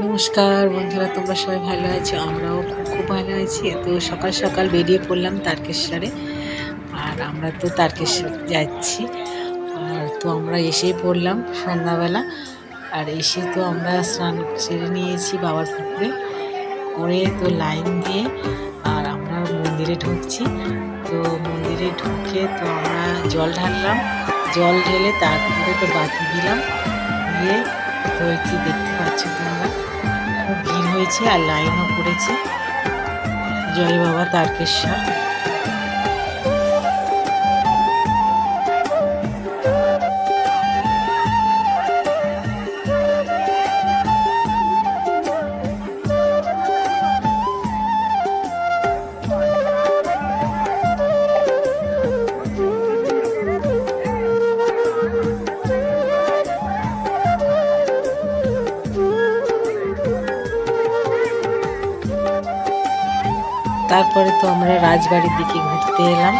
নমস্কার বন্ধুরা, তোমরা সবাই ভালো আছো? আমরাও খুব ভালো আছি। তো সকাল সকাল বেরিয়ে পড়লাম তারকেশ্বরে, আর আমরা তো তারকেশ্বর যাচ্ছি। আর তো আমরা এসেই পড়লাম সন্ধ্যাবেলা, আর এসে তো আমরা স্নান সেরে নিয়েছি বাবার পুকুরে। করে তো লাইন দিয়ে, আর আমরা মন্দিরে ঢুকছি। তো মন্দিরে ঢুকে তো আমরা জল ঢাললাম। জল ঢেলে তারপরে তো বাতি দিলাম। দিয়ে যে দেখতে পাচ্ছ তোমরা খুব ভিড় হয়েছে আর লাইনও পড়েছে। জয় বাবা তারকেশ্বর। তারপরে তো আমরা রাজবাড়ির দিকে ঘুরতে এলাম।